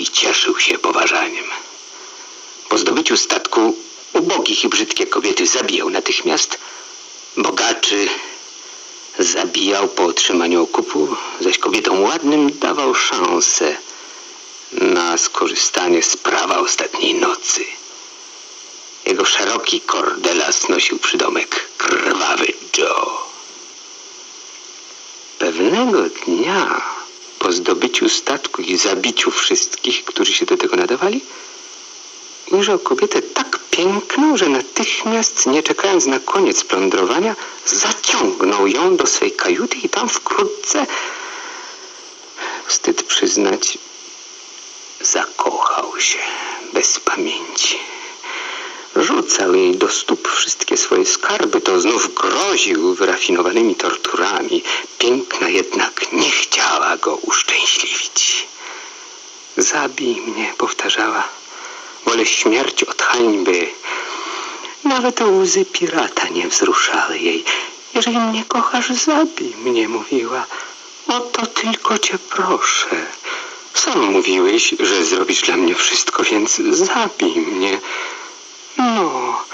i cieszył się poważaniem. Po zdobyciu statku ubogich i brzydkie kobiety zabijał natychmiast, bogaczy zabijał po otrzymaniu okupu, zaś kobietom ładnym dawał szansę na skorzystanie z prawa ostatniej nocy. Jego szeroki kordelas nosił przydomek Krwawy Joe. Pewnego dnia po zdobyciu statku i zabiciu wszystkich, którzy się do tego nadawali, ujrzał kobietę tak piękną, że natychmiast, nie czekając na koniec plądrowania, zaciągnął ją do swej kajuty i tam wkrótce, wstyd przyznać, zakochał się bez pamięci. Rzucał jej do stóp wszystkie swoje skarby, to znów groził wyrafinowanymi torturami. Piękna jednak nie chciała go uszczęśliwić. Zabij mnie, powtarzała. Wolę śmierć od hańby. Nawet łzy pirata nie wzruszały jej. Jeżeli mnie kochasz, zabij mnie, mówiła. O to tylko cię proszę. Sam mówiłeś, że zrobisz dla mnie wszystko, więc zabij mnie. No,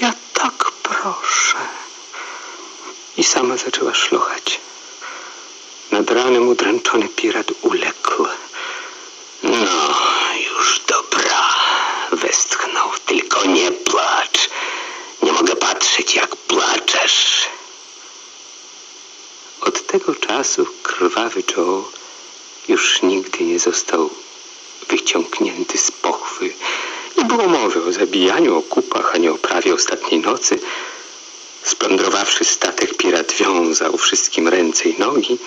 ja tak proszę. I sama zaczęła szlochać. Nad ranem udręczony pirat uległ. No, już dobra, westchnął. Tylko nie płacz. Nie mogę patrzeć, jak płaczesz. Od tego czasu krwawy Joe już nigdy nie został wyciągnięty z pochwy. Nie było mowy o zabijaniu, o kupach, ani o prawie ostatniej nocy. Splądrowawszy statek, pirat wiązał wszystkim ręce i nogi,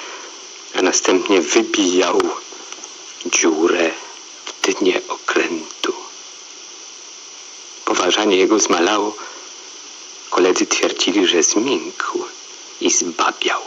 a następnie wybijał dziurę w dnie okrętu. Poważanie jego zmalało. Koledzy twierdzili, że zmiękł i zbabiał.